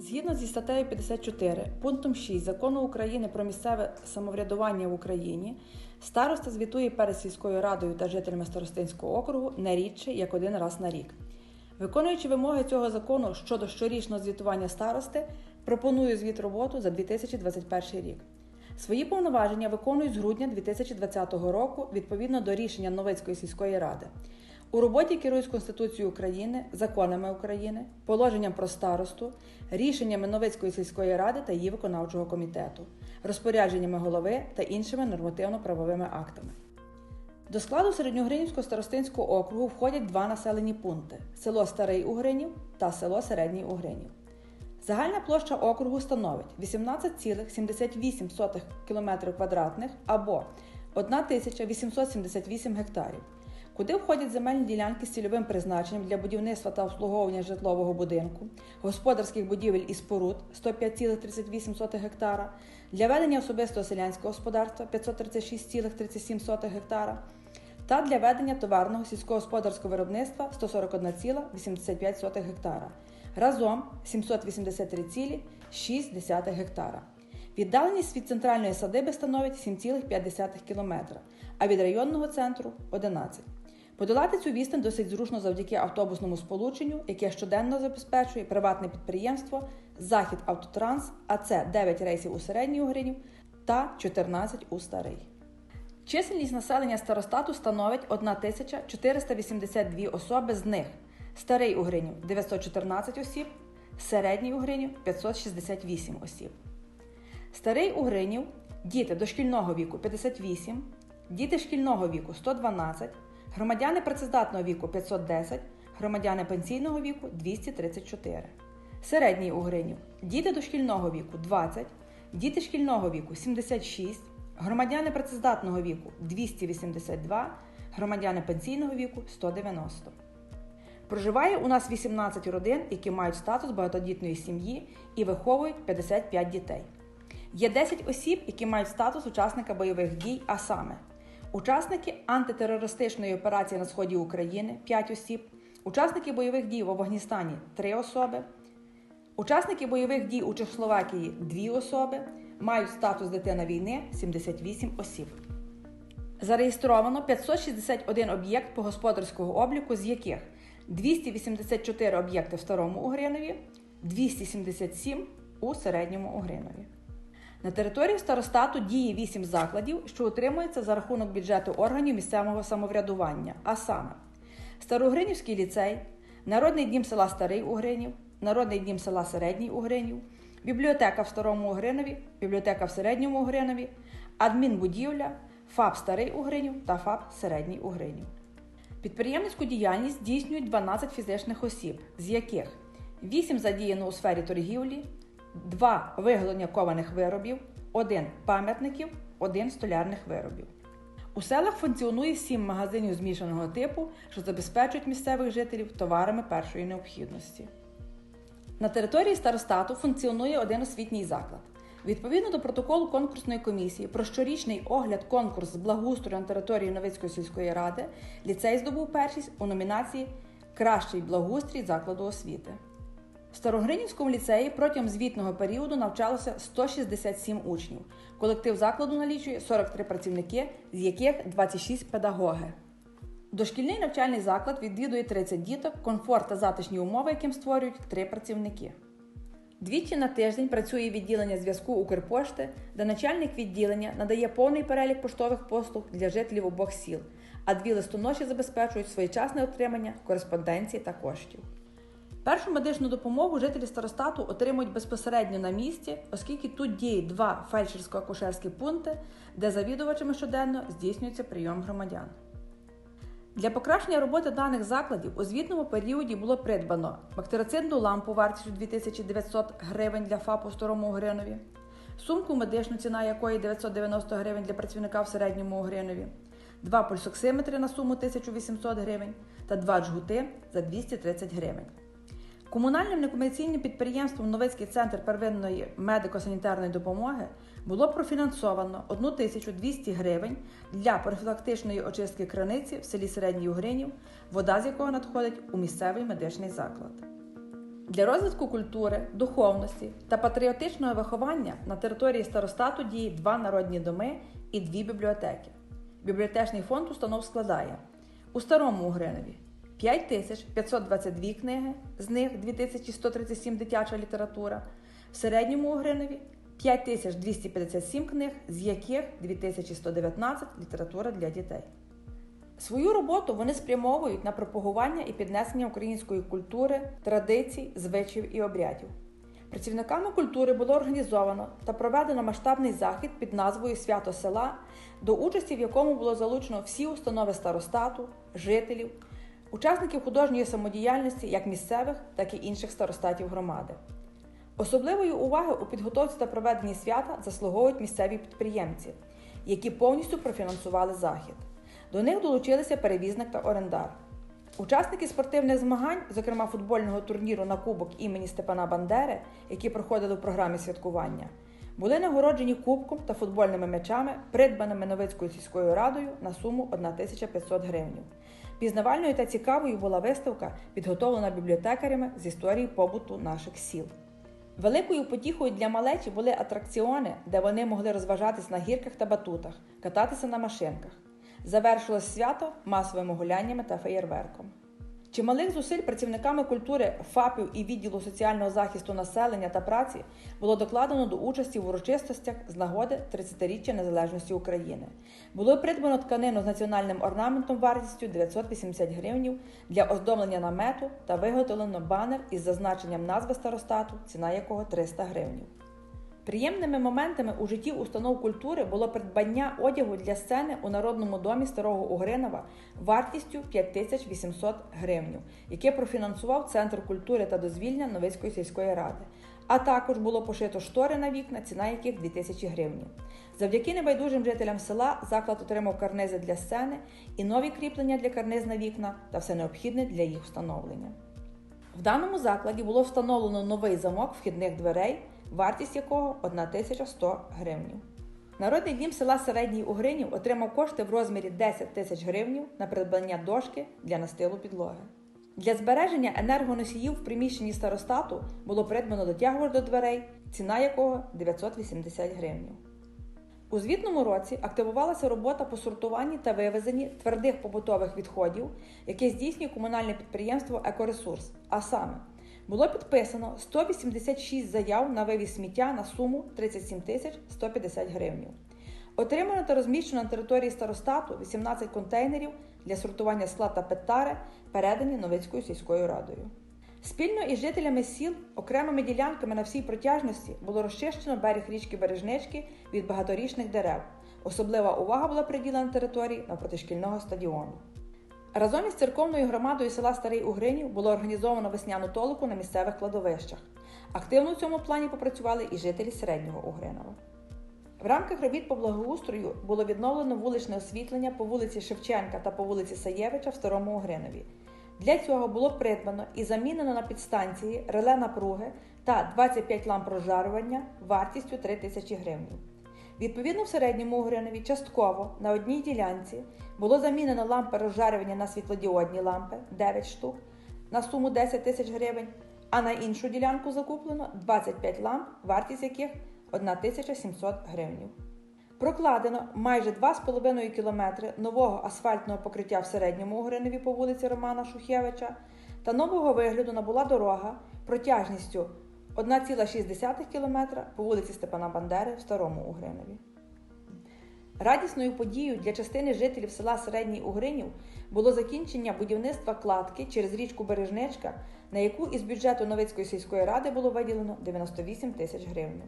Згідно зі статтею 54 пунктом 6 закону України про місцеве самоврядування в Україні, староста звітує перед сільською радою та жителями старостинського округу не рідше як один раз на рік. Виконуючи вимоги цього закону щодо щорічного звітування старости, пропоную звіт роботу за 2021 рік. Свої повноваження виконують з грудня 2020 року відповідно до рішення Новицької сільської ради. У роботі керують Конституцією України, законами України, положенням про старосту, рішеннями Новицької сільської ради та її виконавчого комітету, розпорядженнями голови та іншими нормативно-правовими актами. До складу Середньогринівського старостинського округу входять два населені пункти: село Старий Угринів та село Середній Угринів. Загальна площа округу становить 18,78 км квадратних або 1878 гектарів, куди входять земельні ділянки з цільовим призначенням для будівництва та обслуговування житлового будинку, господарських будівель і споруд 105,38 гектара, для ведення особистого селянського господарства 536,37 гектара та для ведення товарного сільськогосподарського виробництва 141,85 гектара. Разом 783,6 гектара. Віддаленість від центральної садиби становить 7,5 км, а від районного центру 11 Подолати цю відстань досить зручно завдяки автобусному сполученню, яке щоденно забезпечує приватне підприємство Захід Автотранс, а це 9 рейсів у середній Угринів та 14 у старий. Чисельність населення старостату становить 1482 особи, з них старий Угринів 914 осіб, середній Угринів 568 осіб. Старий Угринів діти дошкільного віку 58, діти шкільного віку 112, громадяни працездатного віку 510, громадяни пенсійного віку 234. Середній Угринів діти дошкільного віку 20, діти шкільного віку 76, громадяни працездатного віку 282, громадяни пенсійного віку 190. Проживає у нас 18 родин, які мають статус багатодітної сім'ї і виховують 55 дітей. Є 10 осіб, які мають статус учасника бойових дій, а саме учасники антитерористичної операції на сході України 5 осіб, учасники бойових дій в Афганістані 3 особи, учасники бойових дій у Чехословакії 2 особи, мають статус дитина війни 78 осіб. Зареєстровано 561 об'єкт по господарського обліку, з яких 284 об'єкти в Старому Угринові, 277 у середньому Угринові. На території старостату діє 8 закладів, що утримуються за рахунок бюджету органів місцевого самоврядування, а саме Староугринівський ліцей, Народний дім села Старий Угринів, Народний дім села Середній Угринів, бібліотека в Старому Угринові, бібліотека в Середньому Угринові, адмінбудівля, ФАП Старий Угринів та ФАП Середній Угринів. Підприємницьку діяльність здійснюють 12 фізичних осіб, з яких 8 задіяно у сфері торгівлі, 2 виготовлення кованих виробів, 1 пам'ятників, 1 столярних виробів. У селах функціонує 7 магазинів змішаного типу, що забезпечують місцевих жителів товарами першої необхідності. На території старостату функціонує один освітній заклад. Відповідно до протоколу конкурсної комісії про щорічний огляд конкурс з благоустрою на території Новицької сільської ради ліцей здобув першість у номінації Кращий благоустрій закладу освіти. В Старогринівському ліцеї протягом звітного періоду навчалося 167 учнів. Колектив закладу налічує 43 працівники, з яких 26 педагоги. Дошкільний навчальний заклад відвідує 30 діток, комфорт та затишні умови, яким створюють 3 працівники. Двічі на тиждень працює відділення зв'язку Укрпошти, де начальник відділення надає повний перелік поштових послуг для жителів обох сіл, а дві листоноші забезпечують своєчасне отримання кореспонденції та коштів. Першу медичну допомогу жителі старостату отримують безпосередньо на місці, оскільки тут діють два фельдшерсько-акушерські пункти, де завідувачами щоденно здійснюється прийом громадян. Для покращення роботи даних закладів у звітному періоді було придбано бактерицидну лампу вартістю 2900 гривень для ФАПу в Старому Гринові, сумку медичну, ціна якої 990 гривень для працівника в середньому Гринові, два пульсоксиметри на суму 1800 гривень та два джгути за 230 гривень. Комунальним некомерційним підприємством Новицький центр первинної медико-санітарної допомоги було профінансовано 1200 гривень для профілактичної очистки краниці в селі Середній Угринів, вода з якого надходить у місцевий медичний заклад. Для розвитку культури, духовності та патріотичного виховання на території старостату діють два народні доми і дві бібліотеки. Бібліотечний фонд установ складає у Старому Угринові 5522 книги, з них 2137 дитяча література, в середньому у Угринові 5257 книг, з яких 2119 література для дітей. Свою роботу вони спрямовують на пропагування і піднесення української культури, традицій, звичаїв і обрядів. Працівниками культури було організовано та проведено масштабний захід під назвою Свято села, до участі в якому було залучено всі установи старостату, жителів, учасників художньої самодіяльності як місцевих, так і інших старостатів громади. Особливої уваги у підготовці та проведенні свята заслуговують місцеві підприємці, які повністю профінансували захід. До них долучилися перевізник та орендар. Учасники спортивних змагань, зокрема футбольного турніру на Кубок імені Степана Бандери, які проходили в програмі святкування, були нагороджені кубком та футбольними м'ячами, придбаними Новицькою сільською радою на суму 1500 гривень. Пізнавальною та цікавою була виставка, підготовлена бібліотекарями з історії побуту наших сіл. Великою потіхою для малечі були атракціони, де вони могли розважатись на гірках та батутах, кататися на машинках. Завершилось свято масовими гуляннями та феєрверком. Чималих зусиль працівниками культури ФАПів і відділу соціального захисту населення та праці було докладено до участі в урочистостях з нагоди 30-річчя незалежності України. Було придбано тканину з національним орнаментом вартістю 980 гривень для оздоблення намету та виготовлено банер із зазначенням назви старостату, ціна якого 300 гривень. Приємними моментами у житті установ культури було придбання одягу для сцени у Народному домі Старого Угринова вартістю 5800 гривень, яке профінансував Центр культури та дозвілля Новицької сільської ради. А також було пошито штори на вікна, ціна яких 2000 гривень. Завдяки небайдужим жителям села заклад отримав карнизи для сцени і нові кріплення для карниз на вікна та все необхідне для їх встановлення. В даному закладі було встановлено новий замок вхідних дверей вартість якого 1100 гривень. Народний дім села Середній Угринів отримав кошти в розмірі 10 тисяч гривень на придбання дошки для настилу підлоги. Для збереження енергоносіїв в приміщенні старостату було придбано дотягувач до дверей, ціна якого 980 гривень. У звітному році активувалася робота по сортуванні та вивезенні твердих побутових відходів, яке здійснює комунальне підприємство Екоресурс, а саме було підписано 186 заяв на вивіз сміття на суму 37 тисяч 150 гривень. Отримано та розміщено на території старостату 18 контейнерів для сортування скла та петари, передані Новицькою сільською радою. Спільно із жителями сіл, окремими ділянками на всій протяжності було розчищено берег річки Бережнички від багаторічних дерев. Особлива увага була приділена території навпроти шкільного стадіону. Разом із церковною громадою села Старий Угринів було організовано весняну толоку на місцевих кладовищах. Активно у цьому плані попрацювали і жителі середнього Угринова. В рамках робіт по благоустрою було відновлено вуличне освітлення по вулиці Шевченка та по вулиці Саєвича в Старому Угринові. Для цього було придбано і замінено на підстанції реле напруги та 25 ламп розжарювання вартістю 3 тисячі гривень. Відповідно, в середньому Угринові частково на одній ділянці було замінено лампи розжарювання на світлодіодні лампи 9 штук на суму 10 тисяч гривень, а на іншу ділянку закуплено 25 ламп, вартість яких 1700 гривень. Прокладено майже 2,5 кілометри нового асфальтного покриття в середньому Угринові по вулиці Романа Шухевича та нового вигляду набула дорога протяжністю 1,6 км по вулиці Степана Бандери в Старому Угринові. Радісною подією для частини жителів села Середній Угринів було закінчення будівництва кладки через річку Бережничка, на яку із бюджету Новицької сільської ради було виділено 98 тисяч гривень.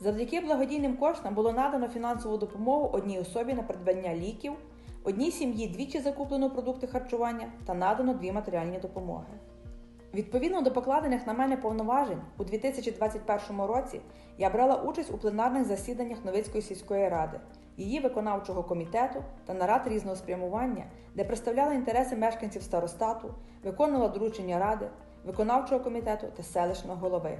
Завдяки благодійним коштам було надано фінансову допомогу одній особі на придбання ліків, одній сім'ї двічі закуплено продукти харчування та надано дві матеріальні допомоги. Відповідно до покладених на мене повноважень, у 2021 році я брала участь у пленарних засіданнях Новицької сільської ради, її виконавчого комітету та нарад різного спрямування, де представляла інтереси мешканців старостату, виконувала доручення ради, виконавчого комітету та селищного голови,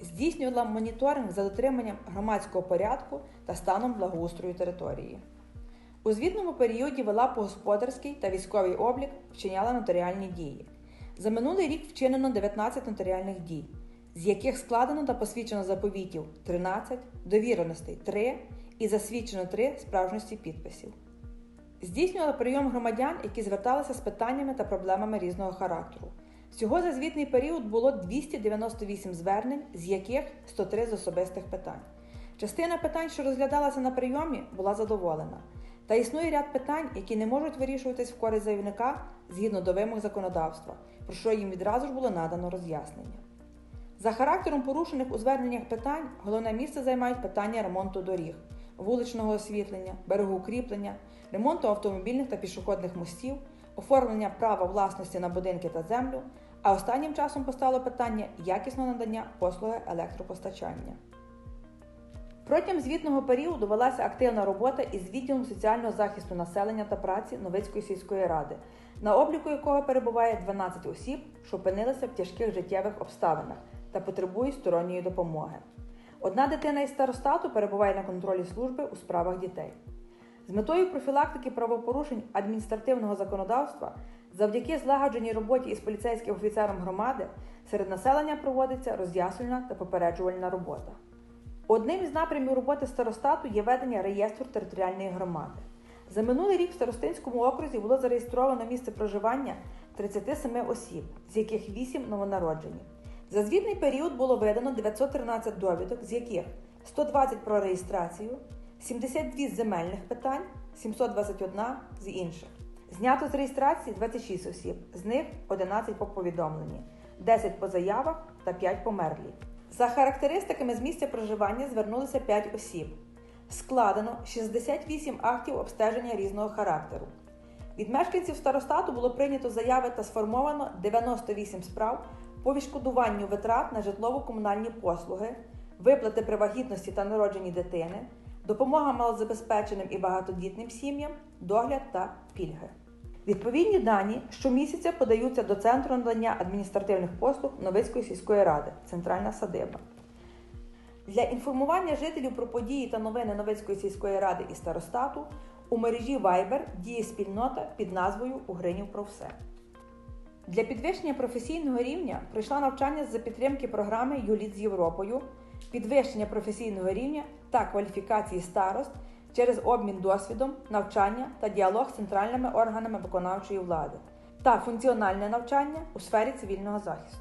здійснювала моніторинг за дотриманням громадського порядку та станом благоустрою території. У звітному періоді вела по господарський та військовий облік, вчиняла нотаріальні дії. За минулий рік вчинено 19 нотаріальних дій, з яких складено та посвідчено заповітів 13, довіреностей 3 і засвідчено 3 справжності підписів. Здійснювали прийом громадян, які зверталися з питаннями та проблемами різного характеру. Всього за звітний період було 298 звернень, з яких 103 з особистих питань. Частина питань, що розглядалася на прийомі, була задоволена. Та існує ряд питань, які не можуть вирішуватись в користь заявника згідно до вимог законодавства, про що їм відразу ж було надано роз'яснення. За характером порушених у зверненнях питань головне місце займають питання ремонту доріг, вуличного освітлення, берегоукріплення, ремонту автомобільних та пішохідних мостів, оформлення права власності на будинки та землю, а останнім часом постало питання якісного надання послуги електропостачання. Протягом звітного періоду велася активна робота із відділом соціального захисту населення та праці Новицької сільської ради, на обліку якого перебуває 12 осіб, що опинилися в тяжких життєвих обставинах та потребують сторонньої допомоги. Одна дитина із старостату перебуває на контролі служби у справах дітей. З метою профілактики правопорушень адміністративного законодавства завдяки злагодженій роботі із поліцейським офіцером громади серед населення проводиться роз'яснювальна та попереджувальна робота. Одним із напрямів роботи старостату є ведення реєстру територіальної громади. За минулий рік в Старостинському окрузі було зареєстровано місце проживання 37 осіб, з яких 8 новонароджені. За звітний період було видано 913 довідок, з яких 120 про реєстрацію, 72 з земельних питань, 721 з інших. Знято з реєстрації 26 осіб, з них 11 по повідомленні, 10 по заявах та 5 померлі. За характеристиками з місця проживання звернулися 5 осіб. Складено 68 актів обстеження різного характеру. Від мешканців старостату було прийнято заяви та сформовано 98 справ по відшкодуванню витрат на житлово-комунальні послуги, виплати при вагітності та народженні дитини, допомога малозабезпеченим і багатодітним сім'ям, догляд та пільги. Відповідні дані щомісяця подаються до Центру надання адміністративних послуг Новицької сільської ради, Центральна садиба. Для інформування жителів про події та новини Новицької сільської ради і старостату у мережі Viber діє спільнота під назвою Угринів про все. Для підвищення професійного рівня пройшла навчання за підтримки програми Юліт з Європою, підвищення професійного рівня та кваліфікації старост через обмін досвідом, навчання та діалог з центральними органами виконавчої влади та функціональне навчання у сфері цивільного захисту.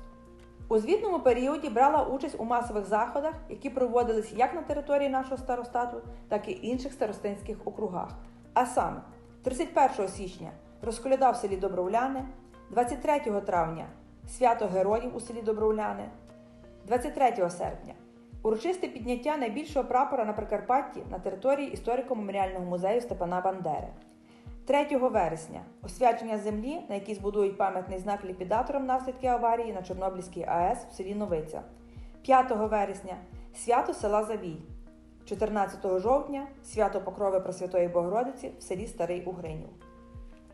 У звітному періоді брала участь у масових заходах, які проводились як на території нашого старостату, так і інших старостинських округах. А саме 31 січня розколяда в селі Добровляни, 23 травня свято Героїв у селі Добровляни, 23 серпня урочисте підняття найбільшого прапора на Прикарпатті на території історико-меморіального музею Степана Бандери. 3 вересня освячення землі, на якій збудують пам'ятний знак ліквідаторам наслідків аварії на Чорнобильській АЕС в селі Новиця. 5 вересня свято села Завій. 14 жовтня свято Покрови Пресвятої Богородиці в селі Старий Угринів.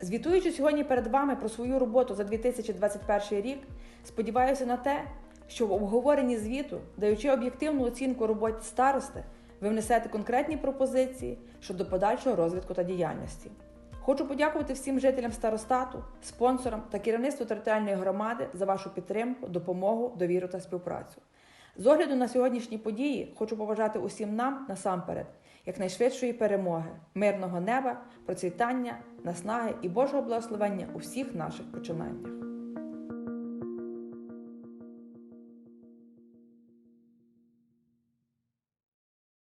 Звітуючи сьогодні перед вами про свою роботу за 2021 рік, сподіваюся на те, що в обговоренні звіту, даючи об'єктивну оцінку роботі старости, ви внесете конкретні пропозиції щодо подальшого розвитку та діяльності. Хочу подякувати всім жителям старостату, спонсорам та керівництву територіальної громади за вашу підтримку, допомогу, довіру та співпрацю. З огляду на сьогоднішні події хочу побажати усім нам насамперед якнайшвидшої перемоги, мирного неба, процвітання, наснаги і Божого благословення у всіх наших починаннях.